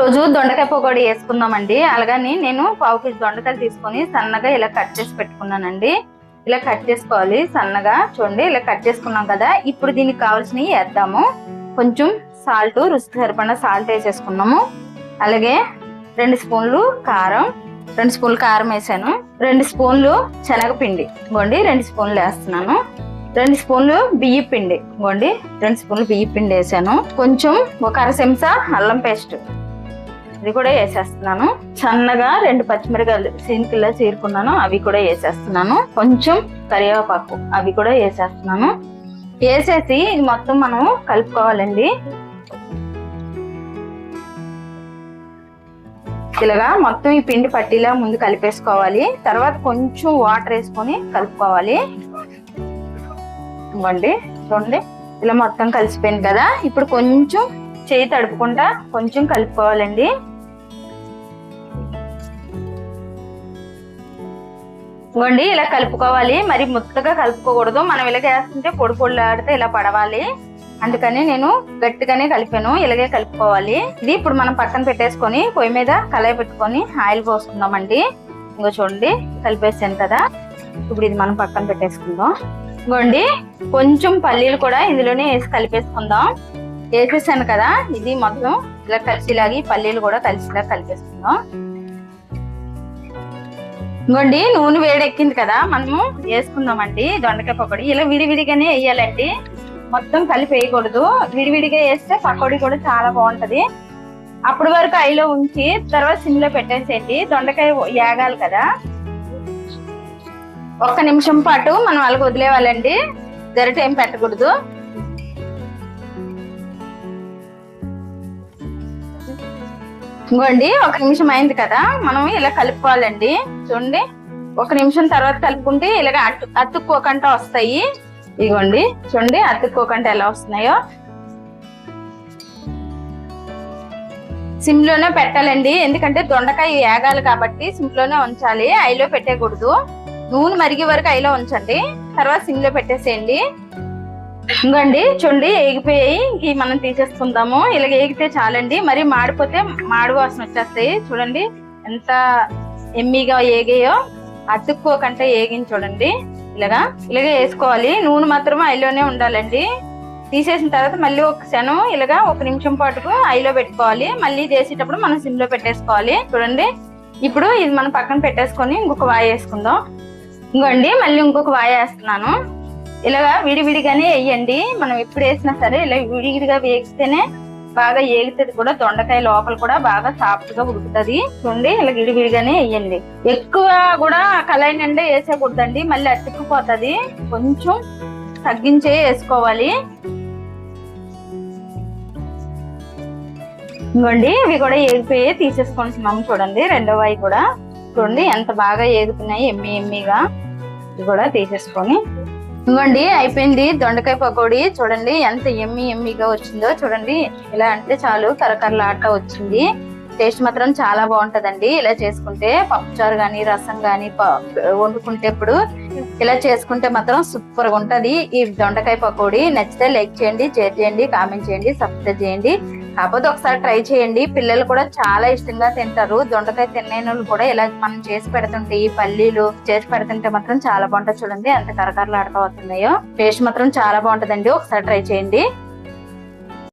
రోజు దొండకాయ పకోడీ వేసుకుందామండి. అలాగని నేను పావు కేజీ దొండకాయలు తీసుకొని సన్నగా ఇలా కట్ చేసి పెట్టుకున్నానండి. ఇలా కట్ చేసుకోవాలి సన్నగా. చూడండి ఇలా కట్ చేసుకున్నాం కదా. ఇప్పుడు దీనికి కావాల్సినవి వేద్దాము. కొంచెం సాల్ట్ రుచి సరిపడిన సాల్ట్ వేసేసుకున్నాము. అలాగే రెండు స్పూన్లు కారం రెండు స్పూన్లు కారం వేసాను. రెండు స్పూన్లు శనగపిండి గోండి రెండు స్పూన్లు వేస్తున్నాను. రెండు స్పూన్లు బియ్య పిండి గోండి రెండు స్పూన్లు బియ్య పిండి వేసాను. కొంచెం ఒక అర చెంచా అల్లం పేస్ట్ ఇది కూడా వేసేస్తున్నాను. సన్నగా రెండు పచ్చిమిరకాయలు సీనికిల్లా చీరుకున్నాను. అవి కూడా వేసేస్తున్నాను. కొంచెం కరివేపాకు అవి కూడా వేసేస్తున్నాను. వేసేసి ఇది మొత్తం మనం కలుపుకోవాలండి. ఇలాగా మొత్తం ఈ పిండి పట్టీలా ముందు కలిపేసుకోవాలి. తర్వాత కొంచెం వాటర్ వేసుకొని కలుపుకోవాలి. ఇవ్వండి. చూడండి. ఇలా మొత్తం కలిసిపోయింది కదా. ఇప్పుడు కొంచెం చేయి తడుపుకుంటా కొంచెం కలుపుకోవాలండి. ఇవ్వండి ఇలా కలుపుకోవాలి. మరి ముద్దగా కలుపుకోకూడదు. మనం ఇలాగ వేస్తుంటే పొడి పొడిలాడితే ఇలా పడవాలి. అందుకని నేను గట్టిగానే కలిపాను. ఇలాగే కలుపుకోవాలి. ఇది ఇప్పుడు మనం పక్కన పెట్టేసుకొని పొయ్యి మీద కళాయి పెట్టుకొని ఆయిల్ పోసుకుందామండి. ఇంకో చూడండి కలిపేసాను కదా. ఇప్పుడు ఇది మనం పక్కన పెట్టేసుకుందాం. ఇవ్వండి కొంచెం పల్లీలు కూడా ఇందులోనే వేసి కలిపేసుకుందాం. వేసేసాను కదా ఇది మొత్తం ఇలా కలిసిలాగి పల్లీలు కూడా కలిసిలా కలిపేసుకుందాం. ఇంకోండి నూనె వేడెక్కింది కదా మనము వేసుకుందామండి దొండకాయ పకోడీ. ఇలా విడివిడిగానే వేయాలండి. మొత్తం కలిపి వేయకూడదు. విడివిడిగా వేస్తే పకోడీ కూడా చాలా బాగుంటది. అప్పటి వరకు ఐలో ఉంచి తర్వాత సిమ్లో పెట్టేసేయండి. దొండకాయ వేగాలి కదా. ఒక్క నిమిషం పాటు మనం అలాగ వదిలేవాలండి. గరిట ఏం పెట్టకూడదు. ఇంకోండి ఒక నిమిషం అయింది కదా మనం ఇలా కలుపుకోవాలండి. చూడండి ఒక నిమిషం తర్వాత కలుపుకుంటే ఇలాగ అట్టు అతుక్కోకుండా వస్తాయి. ఇదిగోండి చూడండి అతుక్కోకుండా ఎలా వస్తున్నాయో. సిమ్లోనే పెట్టాలండి ఎందుకంటే దొండకాయ వేగాలి కాబట్టి సిమ్లోనే ఉంచాలి ఐలో పెట్టేయకూడదు. నూనె మరిగే వరకు ఐలో ఉంచండి తర్వాత సిమ్లో పెట్టేసేయండి. ఇంకండి చూడండి ఏగిపోయాయి. ఇంక మనం తీసేసుకుందాము. ఇలాగ ఏగితే చాలండి. మరి మాడిపోతే మాడి వాసన వచ్చేస్తాయి. చూడండి ఎంత ఎమ్మిగా ఏగాయో అతుక్కోకంటే ఏగింది చూడండి. ఇలాగా ఇలాగే వేసుకోవాలి. నూనె మాత్రం ఐలోనే ఉండాలండి. తీసేసిన తర్వాత మళ్ళీ ఒక క్షణం ఇలాగా ఒక నిమిషం పాటుకు ఐలో పెట్టుకోవాలి. మళ్ళీ చేసేటప్పుడు మనం సిమ్లో పెట్టేసుకోవాలి. చూడండి ఇప్పుడు ఇది మనం పక్కన పెట్టేసుకొని ఇంకొక వాయ వేసుకుందాం. ఇంకోండి మళ్ళీ ఇంకొక వాయ వేస్తున్నాను. ఇలాగా విడివిడిగానే వేయండి. మనం ఎప్పుడు వేసినా సరే ఇలా విడివిడిగా వేగితేనే బాగా ఏగుతుంది కూడా. దొండకాయ లోపల కూడా బాగా సాఫ్ట్గా ఉడుకుతుంది. చూడండి ఇలా విడివిడిగానే వేయండి. ఎక్కువ కూడా కళాయి నిండా వేసేకూడదండి మళ్ళీ అతుక్కుపోతుంది. కొంచెం తగ్గించే వేసుకోవాలి. ఇంకోండి ఇవి కూడా ఏగిపోయి తీసేసుకుంటున్నాము చూడండి. రెండో అవి కూడా. చూడండి ఎంత బాగా ఏగుతున్నాయి. ఎమ్మి ఎమ్మిగా. ఇవి కూడా తీసేసుకొని ఇవ్వండి అయిపోయింది. దొండకాయ పకోడీ చూడండి ఎంత ఎమ్మి ఎమ్మిగా వచ్చిందో చూడండి. ఇలా అంటే చాలు కరకరలాట వచ్చింది. టేస్ట్ మాత్రం చాలా బాగుంటదండి. ఇలా చేసుకుంటే పప్పుచారు కానీ రసం కానీ ప- వండుకుంటే ఇప్పుడు ఇలా చేసుకుంటే మాత్రం సూపర్గా ఉంటుంది. ఈ దొండకాయ పకోడీ నచ్చితే లైక్ చేయండి షేర్ చేయండి కామెంట్ చేయండి సబ్స్క్రైబ్ చేయండి. కాకపోతే ఒకసారి ట్రై చేయండి. పిల్లలు కూడా చాలా ఇష్టంగా తింటారు. దొండకాయ తినలేని వాళ్ళు కూడా ఇలా మనం చేసి పెడుతుంటే ఈ పల్లీలు చేసి పెడుతుంటే మాత్రం చాలా బాగుంటుంది చూడండి. ఎంత కరకరలాడుతూ వస్తున్నాయో. టేస్ట్ మాత్రం చాలా బాగుంటదండి. ఒకసారి ట్రై చేయండి.